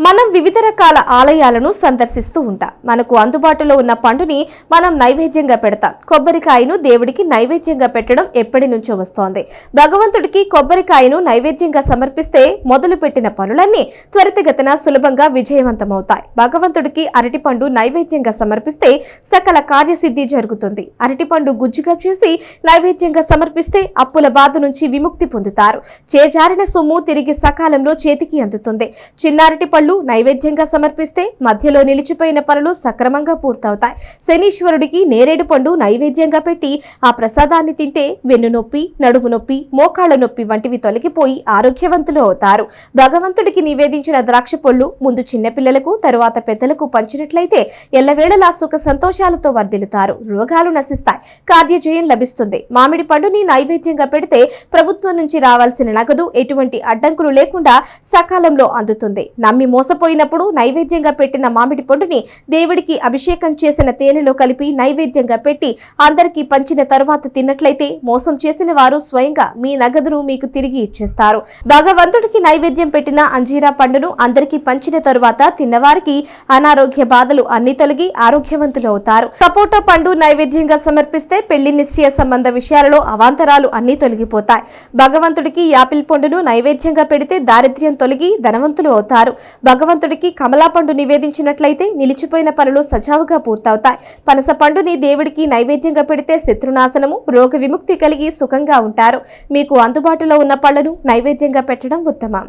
మనం వివిధ రకాల ఆలయాలను సందర్శిస్తూ ఉంటాం. మనకు అందుబాటులో ఉన్న పండుని మనం నైవేద్యంగా పెడతాం. కొబ్బరికాయను దేవుడికి నైవేద్యంగా పెట్టడం ఎప్పటి నుంచో వస్తోంది. భగవంతుడికి కొబ్బరికాయను నైవేద్యంగా సమర్పిస్తే మొదలు పెట్టిన పనులన్నీ త్వరితగతిన సులభంగా విజయవంతమవుతాయి. భగవంతుడికి అరటిపండు నైవేద్యంగా సమర్పిస్తే సకల కార్యసిద్ధి జరుగుతుంది. అరటిపండు గుజ్జుగా చేసి నైవేద్యంగా సమర్పిస్తే అప్పుల బాధ నుంచి విముక్తి పొందుతారు. చేజారిన సొమ్ము తిరిగి సకాలంలో చేతికి అందుతుంది. చిన్నారటి పళ్ళు నైవేద్యంగా సమర్పిస్తే మధ్యలో నిలిచిపోయిన పనులు సక్రమంగా పూర్తవుతాయి. శనీశ్వరుడికి నేరేడు పండు నైవేద్యంగా పెట్టి ఆ ప్రసాదాన్ని తింటే వెన్ను నొప్పి నడుము నొప్పి మోకాళ్ళ నొప్పి వంటివి తొలగిపోయి ఆరోగ్యవంతులు అవుతారు. భగవంతుడికి నివేదించిన ద్రాక్ష పళ్ళు ముందు చిన్నపిల్లలకు తరువాత పెద్దలకు పంచినట్లయితే ఎల్లవేళలా సుఖ సంతోషాలతో వర్ధిల్లుతారు. రోగాలు నశిస్తాయి. కార్యజయం లభిస్తుంది. మామిడి పండుని నైవేద్యంగా పెడితే ప్రభుత్వం నుంచి రావాల్సిన నగదు ఎటువంటి అడ్డంకులు లేకుండా సకాలంలో అందుతుంది. నమ్మి మోసపోయినప్పుడు నైవేద్యంగా పెట్టిన మామిడి పండుని దేవుడికి అభిషేకం చేసిన తేనెలో కలిపి నైవేద్యంగా పెట్టి అందరికీ పంచిన తరువాత తిన్నట్లయితే మోసం చేసిన వారు స్వయంగా మీ నగదును మీకు తిరిగి ఇచ్చేస్తారు. భగవంతుడికి నైవేద్యం పెట్టిన అంజీరా పండును అందరికీ పంచిన తరువాత తిన్నవారికి అనారోగ్య బాధలు అన్ని తొలగి ఆరోగ్యవంతులు అవుతారు. సపోటా పండు నైవేద్యంగా సమర్పిస్తే పెళ్ళి నిశ్చయ సంబంధ విషయాలలో అవాంతరాలు అన్ని తొలగిపోతాయి. భగవంతుడికి యాపిల్ పండును నైవేద్యంగా పెడితే దారిద్ర్యం తొలగి ధనవంతులు అవుతారు. భగవంతుడికి కమలా పండు నివేదించినట్లయితే నిలిచిపోయిన పనులు సజావుగా పూర్తవుతాయి. పనస పండుని దేవుడికి నైవేద్యంగా పెడితే శత్రునాశనము రోగ విముక్తి కలిగి సుఖంగా ఉంటారు. మీకు అందుబాటులో ఉన్న పళ్ళను నైవేద్యంగా పెట్టడం ఉత్తమం.